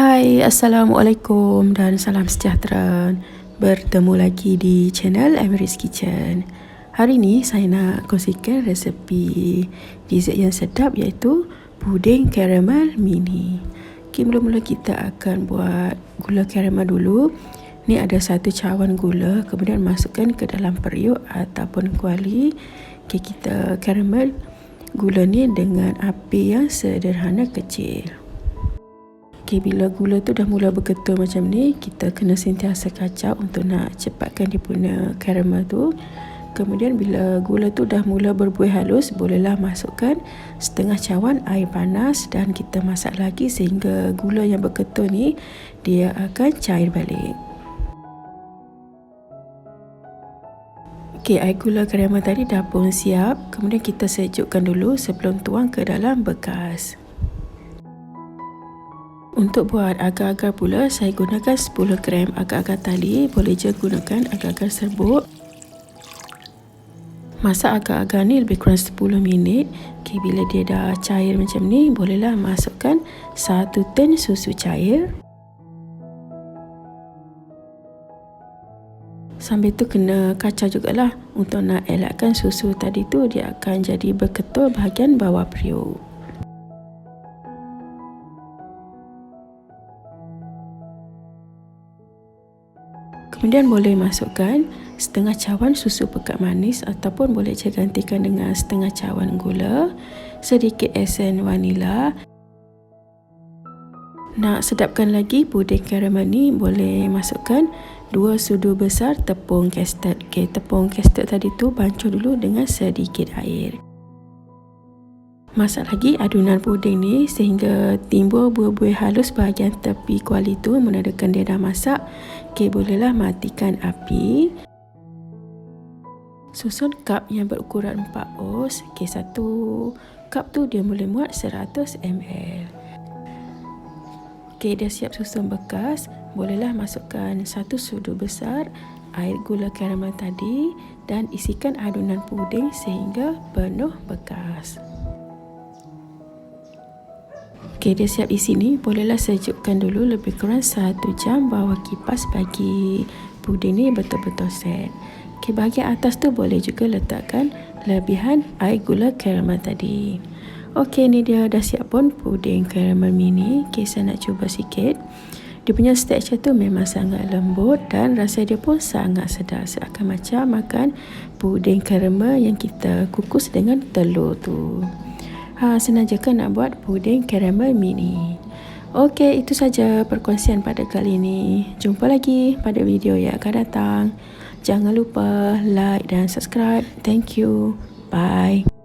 Hai, Assalamualaikum dan salam sejahtera. Bertemu lagi di channel Emiry's Kitchen. Hari ini saya nak kongsikan resepi dessert yang sedap iaitu puding karamel mini. Okay, mula-mula kita akan buat gula karamel dulu. Ni ada satu cawan gula, kemudian masukkan ke dalam periuk ataupun kuali. Okay, kita karamel gula ni dengan api yang sederhana kecil. Okay, bila gula tu dah mula berketul macam ni, kita kena sentiasa kacau untuk nak cepatkan dia punya karamel tu. Kemudian bila gula tu dah mula berbuih halus, bolehlah masukkan setengah cawan air panas dan kita masak lagi sehingga gula yang berketul ni dia akan cair balik. Okey, air gula karamel tadi dah pun siap. Kemudian kita sejukkan dulu sebelum tuang ke dalam bekas. Untuk buat agar-agar pula, saya gunakan 10 gram agar-agar tali. Boleh je gunakan agar-agar serbuk. Masak agar-agar ni lebih kurang 10 minit. Okay, bila dia dah cair macam ni, bolehlah masukkan 1 tin susu cair. Sambil tu kena kacau jugalah untuk nak elakkan susu tadi tu dia akan jadi berketul bahagian bawah periuk. Kemudian boleh masukkan setengah cawan susu pekat manis ataupun boleh je gantikan dengan setengah cawan gula, sedikit esen vanila. Nak sedapkan lagi puding karamel ni boleh masukkan dua sudu besar tepung custard. Okay, tepung custard tadi tu bancuh dulu dengan sedikit air. Masak lagi adunan puding ni sehingga timbul buih-buih halus bahagian tepi kuali tu menandakan dia dah masak. Okey, bolehlah matikan api. Susun kap yang berukuran 4 oz. Okey, satu kap tu dia boleh muat 100 ml. Okey, dia siap susun bekas. Bolehlah masukkan satu sudu besar air gula karamel tadi dan isikan adunan puding sehingga penuh bekas. Okey, dia siap isi ni. Bolehlah sejukkan dulu lebih kurang satu jam bawah kipas bagi puding ni betul-betul set. Okey, bahagian atas tu boleh juga letakkan lebihan air gula karamel tadi. Okey, ni dia dah siap pun puding karamel mini. Okey, saya nak cuba sikit. Dia punya texture tu memang sangat lembut dan rasa dia pun sangat sedap. Seakan macam makan puding karamel yang kita kukus dengan telur tu ha, sengaja kan nak buat puding karamel mini. Okey, itu saja perkongsian pada kali ini. Jumpa lagi pada video yang akan datang. Jangan lupa like dan subscribe. Thank you. Bye.